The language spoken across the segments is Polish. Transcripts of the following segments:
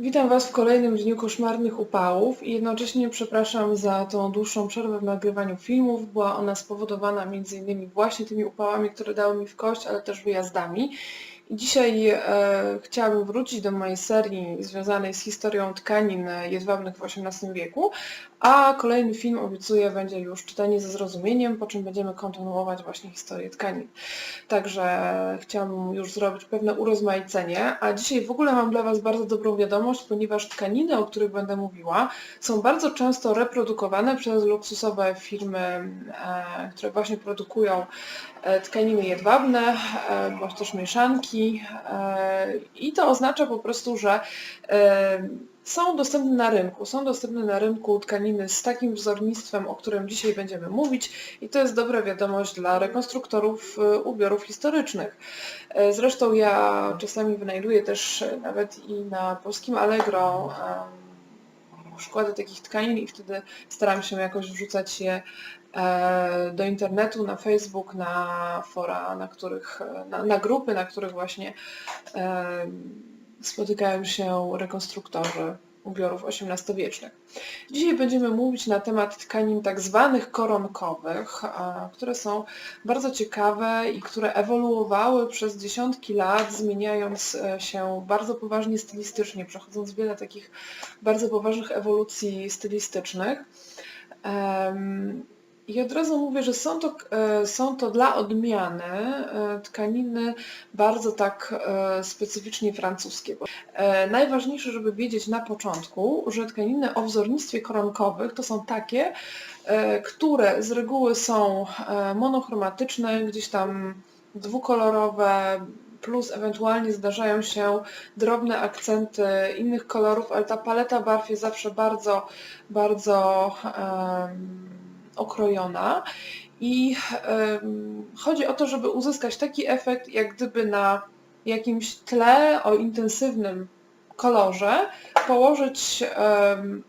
Witam Was w kolejnym dniu koszmarnych upałów i jednocześnie przepraszam za tą dłuższą przerwę w nagrywaniu filmów. Była ona spowodowana m.in. właśnie tymi upałami, które dały mi w kość, ale też wyjazdami. Dzisiaj e, chciałabym wrócić do mojej serii związanej z historią tkanin jedwabnych w XVIII wieku, a kolejny film obiecuję będzie już czytanie ze zrozumieniem, po czym będziemy kontynuować właśnie historię tkanin. Także chciałam już zrobić pewne urozmaicenie, a dzisiaj w ogóle mam dla Was bardzo dobrą wiadomość, ponieważ tkaniny, o których będę mówiła, są bardzo często reprodukowane przez luksusowe firmy, e, które właśnie produkują e, tkaniny jedwabne, e, bądź też mieszanki e, i to oznacza po prostu, że e, są dostępne na rynku. Są dostępne na rynku tkaniny z takim wzornictwem, o którym dzisiaj będziemy mówić i to jest dobra wiadomość dla rekonstruktorów e, ubiorów historycznych. E, Zresztą ja czasami wynajduję też e, nawet i na polskim Allegro przykłady takich tkanin i wtedy staram się jakoś wrzucać je e, do internetu, na Facebook, na fora, na których, na, na grupy, na których właśnie em, spotykają się rekonstruktorzy ubiorów XVIII-wiecznych. Dzisiaj będziemy mówić na temat tkanin tak zwanych koronkowych, które są bardzo ciekawe i które ewoluowały przez dziesiątki lat, zmieniając e, się bardzo poważnie stylistycznie, przechodząc wiele takich bardzo poważnych ewolucji stylistycznych. I od razu mówię, że są to, e, są to dla odmiany e, tkaniny bardzo tak e, specyficznie francuskie. Najważniejsze, żeby wiedzieć na początku, że tkaniny o wzornictwie koronkowych to są takie, które z reguły są monochromatyczne, gdzieś tam dwukolorowe, plus ewentualnie zdarzają się drobne akcenty innych kolorów, ale ta paleta barw jest zawsze bardzo, bardzo em, okrojona. I chodzi o to, żeby uzyskać taki efekt, jak gdyby na jakimś tle o intensywnym kolorze położyć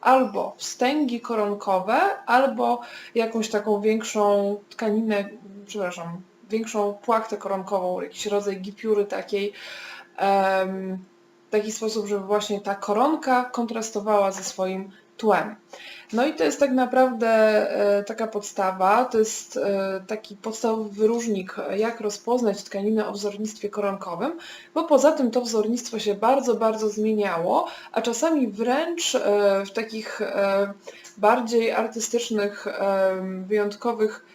albo wstęgi koronkowe, albo jakąś taką większą tkaninę, przepraszam, większą płachtę koronkową, jakiś rodzaj gipiury takiej, w taki sposób, żeby właśnie ta koronka kontrastowała ze swoim tłem. No i to jest tak naprawdę e, taka podstawa, to jest e, taki podstawowy wyróżnik, jak rozpoznać tkaninę o wzornictwie koronkowym, bo poza tym to wzornictwo się bardzo, bardzo zmieniało, a czasami wręcz e, w takich bardziej artystycznych, wyjątkowych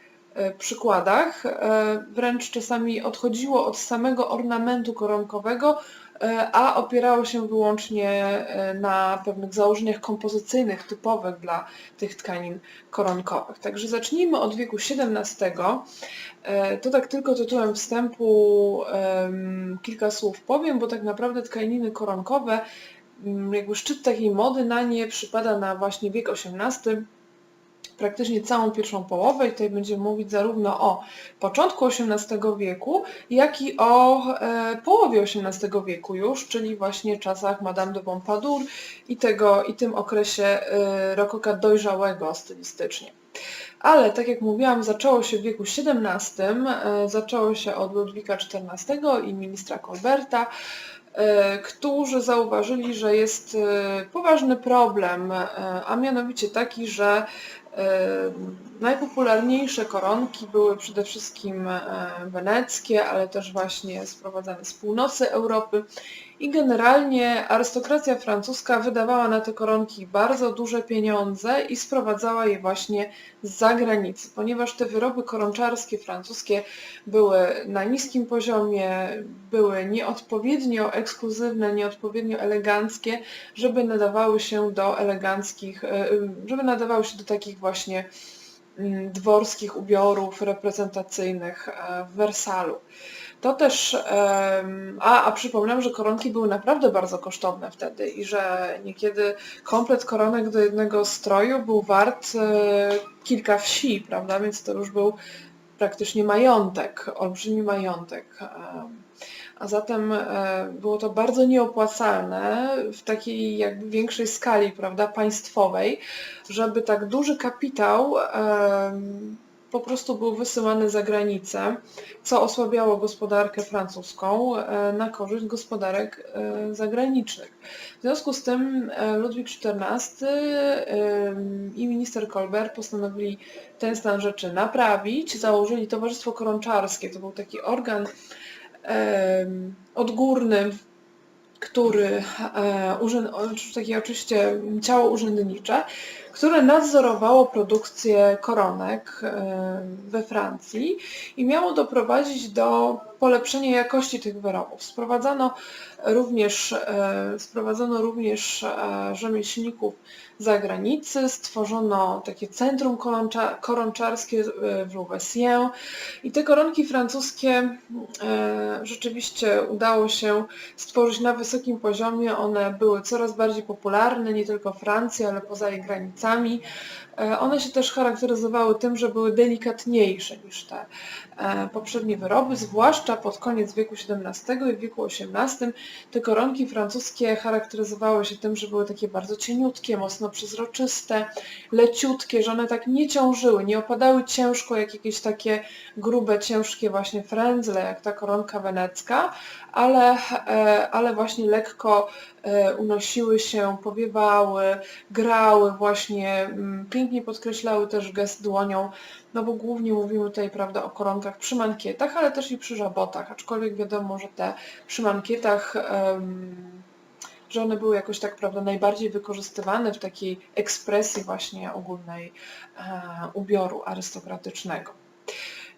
przykładach e, wręcz czasami odchodziło od samego ornamentu koronkowego, e, a opierało się wyłącznie e, na pewnych założeniach kompozycyjnych typowych dla tych tkanin koronkowych. Także zacznijmy od wieku XVII. E, To tak tylko tytułem wstępu kilka słów powiem, bo tak naprawdę tkaniny koronkowe, jakby szczyt takiej mody na nie przypada na właśnie wiek XVIII, praktycznie całą pierwszą połowę i tutaj będziemy mówić zarówno o początku XVIII wieku, jak i o e, połowie XVIII wieku już, czyli właśnie czasach Madame de Pompadour i, tego, i tym okresie e, rokoka dojrzałego stylistycznie. Ale tak jak mówiłam, zaczęło się w wieku XVII, e, zaczęło się od Ludwika XIV i ministra Colberta, e, którzy zauważyli, że jest e, poważny problem, e, a mianowicie taki, że najpopularniejsze koronki były przede wszystkim weneckie, ale też właśnie sprowadzane z północy Europy i generalnie arystokracja francuska wydawała na te koronki bardzo duże pieniądze i sprowadzała je właśnie z zagranicy, ponieważ te wyroby koronczarskie francuskie były na niskim poziomie, były nieodpowiednio ekskluzywne, nieodpowiednio eleganckie, żeby nadawały się do eleganckich, e, żeby nadawały się do takich właśnie mm, dworskich ubiorów reprezentacyjnych e, w Wersalu. To też, a, a przypomnę, że koronki były naprawdę bardzo kosztowne wtedy i że niekiedy komplet koronek do jednego stroju był wart e, kilka wsi, prawda, więc to już był praktycznie majątek, olbrzymi majątek. A zatem e, było to bardzo nieopłacalne w takiej jakby większej skali, prawda, państwowej, żeby tak duży kapitał po prostu był wysyłany za granicę, co osłabiało gospodarkę francuską e, na korzyść gospodarek e, zagranicznych. W związku z tym e, Ludwik XIV i minister Colbert postanowili ten stan rzeczy naprawić, założyli Towarzystwo Koronczarskie, to był taki organ odgórny, który, takie oczywiście ciało urzędnicze, które nadzorowało produkcję koronek e, we Francji i miało doprowadzić do polepszenia jakości tych wyrobów. Sprowadzano również, e, sprowadzono również e, rzemieślników z zagranicy, stworzono takie centrum koronczarskie w Louveciennes i te koronki francuskie rzeczywiście udało się stworzyć na wysokim poziomie. One były coraz bardziej popularne, nie tylko w Francji, ale poza jej granicami E, one się też charakteryzowały tym, że były delikatniejsze niż te e, poprzednie wyroby, zwłaszcza pod koniec wieku XVII i wieku XVIII. Te koronki francuskie charakteryzowały się tym, że były takie bardzo cieniutkie, mocno przezroczyste, leciutkie, że one tak nie ciążyły, nie opadały ciężko jak jakieś takie grube, ciężkie właśnie frędzle, jak ta koronka wenecka, ale, e, ale właśnie lekko e, unosiły się, powiewały, grały właśnie, mm, pięknie podkreślały też gest dłonią, no bo głównie mówimy tutaj prawda, o koronkach przy mankietach, ale też i przy żabotach, aczkolwiek wiadomo, że te przy mankietach że one były jakoś tak prawda, najbardziej wykorzystywane w takiej ekspresji właśnie ogólnej e, ubioru arystokratycznego.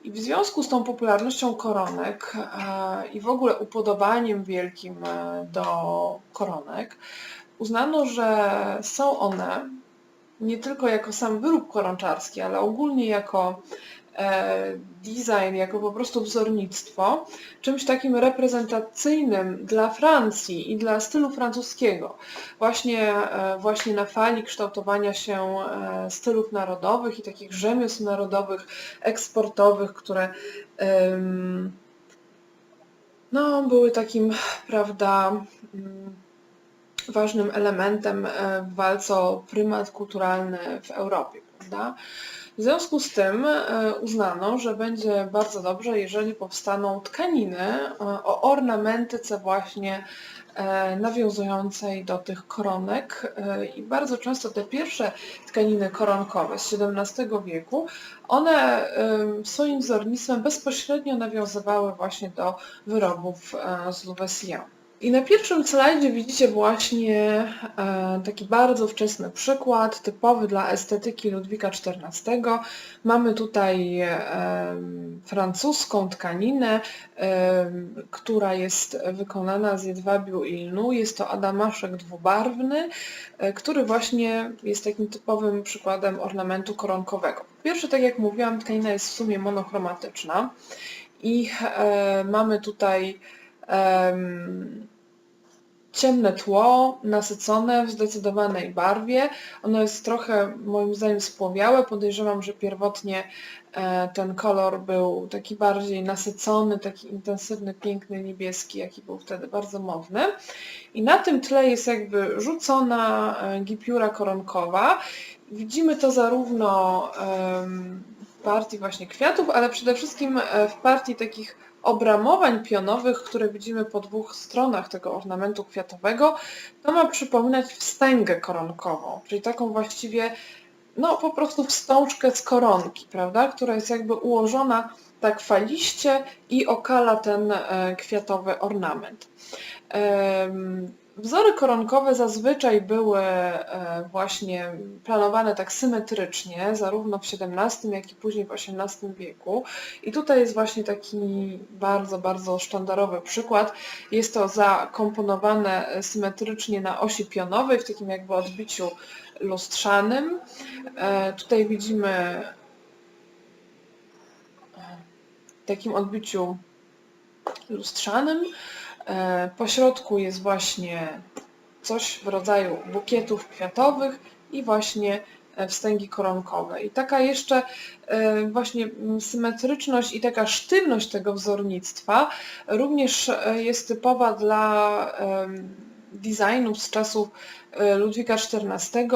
I w związku z tą popularnością koronek e, i w ogóle upodobaniem wielkim e, do koronek, uznano, że są one nie tylko jako sam wyrób koronczarski, ale ogólnie jako design, jako po prostu wzornictwo, czymś takim reprezentacyjnym dla Francji i dla stylu francuskiego. Właśnie, e, właśnie na fali kształtowania się e, stylów narodowych i takich rzemiosł narodowych, eksportowych, które no, były takim, prawda, mm, ważnym elementem w walce o prymat kulturalny w Europie, prawda? W związku z tym e, uznano, że będzie bardzo dobrze, jeżeli powstaną tkaniny e, o ornamentyce właśnie e, nawiązującej do tych koronek i bardzo często te pierwsze tkaniny koronkowe z XVII wieku, one swoim wzornictwem bezpośrednio nawiązywały właśnie do wyrobów z Louveciennes. I na pierwszym slajdzie widzicie właśnie e, taki bardzo wczesny przykład, typowy dla estetyki Ludwika XIV. Mamy tutaj e, francuską tkaninę, e, która jest wykonana z jedwabiu i lnu. Jest to adamaszek dwubarwny, który właśnie jest takim typowym przykładem ornamentu koronkowego. Pierwszy, tak jak mówiłam, tkanina jest w sumie monochromatyczna i mamy tutaj ciemne tło, nasycone w zdecydowanej barwie. Ono jest trochę moim zdaniem spłowiałe. Podejrzewam, że pierwotnie e, ten kolor był taki bardziej nasycony, taki intensywny, piękny, niebieski, jaki był wtedy bardzo modny. I na tym tle jest jakby rzucona e, gipiura koronkowa. Widzimy to zarówno w partii właśnie kwiatów, ale przede wszystkim e, w partii takich obramowań pionowych, które widzimy po dwóch stronach tego ornamentu kwiatowego, to ma przypominać wstęgę koronkową, czyli taką właściwie no po prostu wstążkę z koronki, prawda, która jest jakby ułożona tak faliście i okala ten e, kwiatowy ornament. Wzory koronkowe zazwyczaj były e, właśnie planowane tak symetrycznie, zarówno w XVII, jak i później w XVIII wieku. I tutaj jest właśnie taki bardzo, bardzo sztandarowy przykład. Jest to zakomponowane symetrycznie na osi pionowej, w takim jakby odbiciu lustrzanym. E, tutaj widzimy e, w takim odbiciu lustrzanym E, po środku jest właśnie coś w rodzaju bukietów kwiatowych i właśnie e, wstęgi koronkowe. I taka jeszcze e, właśnie symetryczność i taka sztywność tego wzornictwa również jest typowa dla designów z czasów e, Ludwika XIV.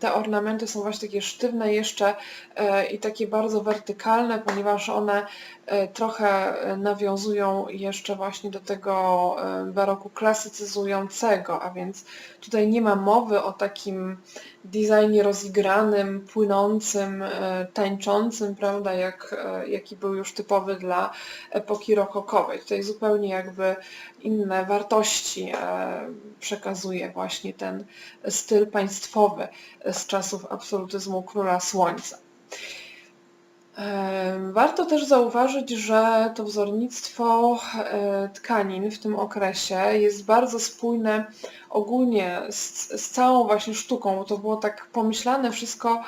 Te ornamenty są właśnie takie sztywne jeszcze e, i takie bardzo wertykalne, ponieważ one e, trochę e, nawiązują jeszcze właśnie do tego e, baroku klasycyzującego, a więc tutaj nie ma mowy o takim designie rozigranym, płynącym, e, tańczącym, prawda, jak, e, jaki był już typowy dla epoki rokokowej. Tutaj zupełnie jakby inne wartości e, przekazuje właśnie ten styl państwowy z czasów absolutyzmu Króla Słońca. Warto też zauważyć, że to wzornictwo e, tkanin w tym okresie jest bardzo spójne ogólnie z, z całą właśnie sztuką, bo to było tak pomyślane wszystko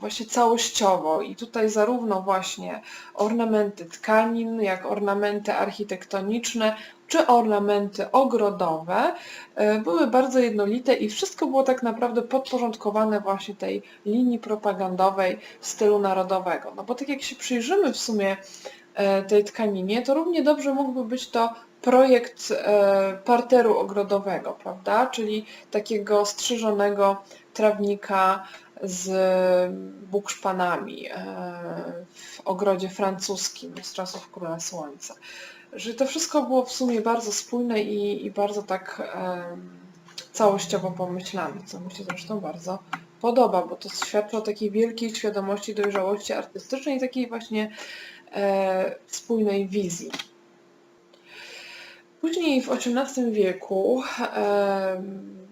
właśnie całościowo i tutaj zarówno właśnie ornamenty tkanin, jak ornamenty architektoniczne, czy ornamenty ogrodowe e, były bardzo jednolite i wszystko było tak naprawdę podporządkowane właśnie tej linii propagandowej stylu narodowego. No bo tak jak się przyjrzymy w sumie e, tej tkaninie, to równie dobrze mógłby być to projekt e, parteru ogrodowego, prawda? Czyli takiego strzyżonego trawnika z bukszpanami w ogrodzie francuskim z czasów Króla Słońca. Że to wszystko było w sumie bardzo spójne i, i bardzo tak em, całościowo pomyślane, co mi się zresztą bardzo podoba, bo to świadczy o takiej wielkiej świadomości, dojrzałości artystycznej i takiej właśnie e, spójnej wizji. Później w XVIII wieku, em,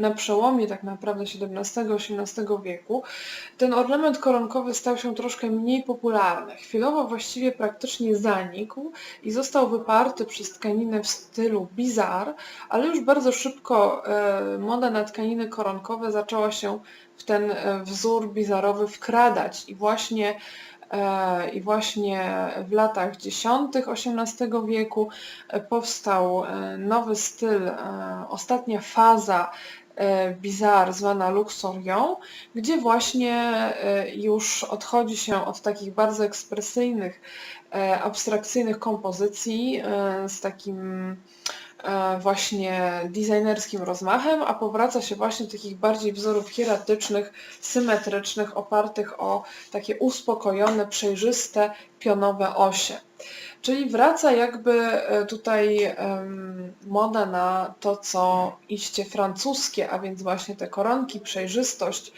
na przełomie tak naprawdę XVII-XVIII wieku, ten ornament koronkowy stał się troszkę mniej popularny. Chwilowo właściwie praktycznie zanikł i został wyparty przez tkaninę w stylu bizar, ale już bardzo szybko e, moda na tkaniny koronkowe zaczęła się w ten e, wzór bizarowy wkradać i właśnie E, I właśnie w latach dziesiątych XVIII wieku powstał nowy styl, ostatnia faza e, bizar zwana luxurią, gdzie właśnie e, już odchodzi się od takich bardzo ekspresyjnych, e, abstrakcyjnych kompozycji z takim właśnie designerskim rozmachem, a powraca się właśnie do takich bardziej wzorów hieratycznych, symetrycznych, opartych o takie uspokojone, przejrzyste, pionowe osie. Czyli wraca jakby e, tutaj em, moda na to, co iście francuskie, a więc właśnie te koronki, przejrzystość,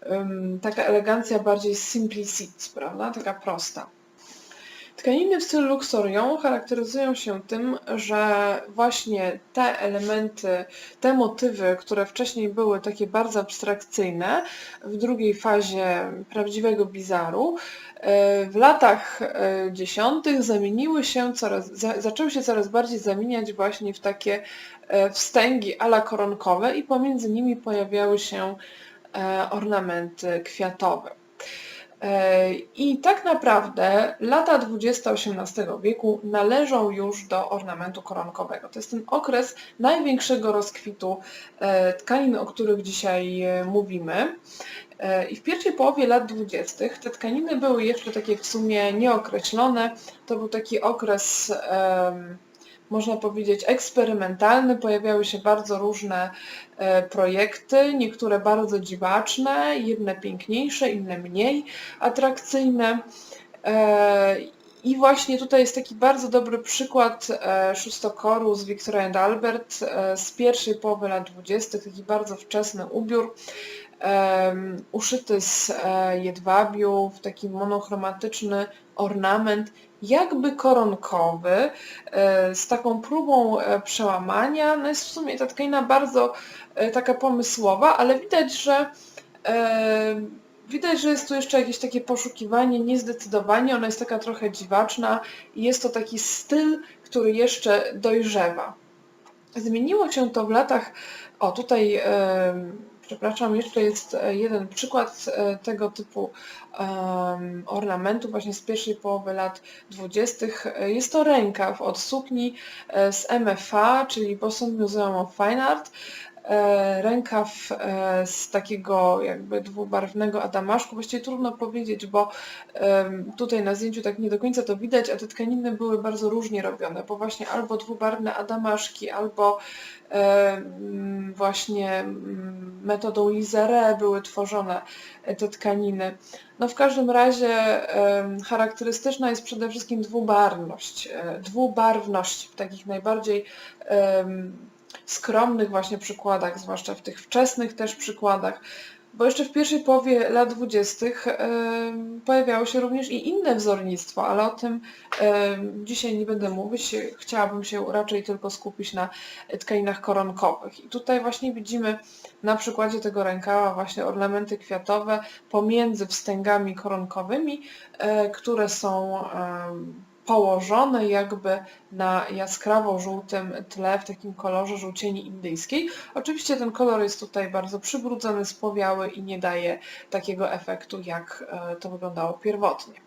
em, taka elegancja bardziej simplicity, prawda? Taka prosta. Tkaniny w stylu Luxorion charakteryzują się tym, że właśnie te elementy, te motywy, które wcześniej były takie bardzo abstrakcyjne, w drugiej fazie prawdziwego bizaru, e, w latach e, dziesiątych zamieniły się coraz, za, zaczęły się coraz bardziej zamieniać właśnie w takie e, wstęgi ala koronkowe i pomiędzy nimi pojawiały się ornamenty kwiatowe. E, I tak naprawdę lata 20 XVIII wieku należą już do ornamentu koronkowego. To jest ten okres największego rozkwitu e, tkanin, o których dzisiaj e, mówimy. I w pierwszej połowie lat 20. te tkaniny były jeszcze takie w sumie nieokreślone. To był taki okres, em, można powiedzieć, eksperymentalny. Pojawiały się bardzo różne e, projekty, niektóre bardzo dziwaczne, jedne piękniejsze, inne mniej atrakcyjne. E, I właśnie tutaj jest taki bardzo dobry przykład e, szóstokoru z Victoria and Albert z pierwszej połowy lat 20., taki bardzo wczesny ubiór, em, uszyty z e, jedwabiu, w taki monochromatyczny ornament, jakby koronkowy, e, z taką próbą e, przełamania. No jest w sumie ta tkanina bardzo taka pomysłowa, ale widać, że widać, że jest tu jeszcze jakieś takie poszukiwanie, niezdecydowanie, ona jest taka trochę dziwaczna i jest to taki styl, który jeszcze dojrzewa. Zmieniło się to w latach, o tutaj, przepraszam, jeszcze jest e, jeden przykład e, tego typu ornamentu właśnie z pierwszej połowy lat 20. E, Jest to rękaw od sukni z MFA, czyli Boston Museum of Fine Art. E, rękaw e, z takiego jakby dwubarwnego adamaszku. Właściwie trudno powiedzieć, bo tutaj na zdjęciu tak nie do końca to widać, a te tkaniny były bardzo różnie robione, bo właśnie albo dwubarwne adamaszki, albo właśnie metodą Lizere były tworzone e, te tkaniny. No w każdym razie charakterystyczna jest przede wszystkim dwubarwność, dwubarwność w takich najbardziej skromnych właśnie przykładach, zwłaszcza w tych wczesnych też przykładach, bo jeszcze w pierwszej połowie lat dwudziestych pojawiało się również i inne wzornictwo, ale o tym dzisiaj nie będę mówić. Chciałabym się raczej tylko skupić na tkaninach koronkowych. I tutaj właśnie widzimy na przykładzie tego rękawa właśnie ornamenty kwiatowe pomiędzy wstęgami koronkowymi, e, które są położone jakby na jaskrawo żółtym tle w takim kolorze żółcieni indyjskiej. Oczywiście ten kolor jest tutaj bardzo przybrudzony, spowiały i nie daje takiego efektu jak e, to wyglądało pierwotnie.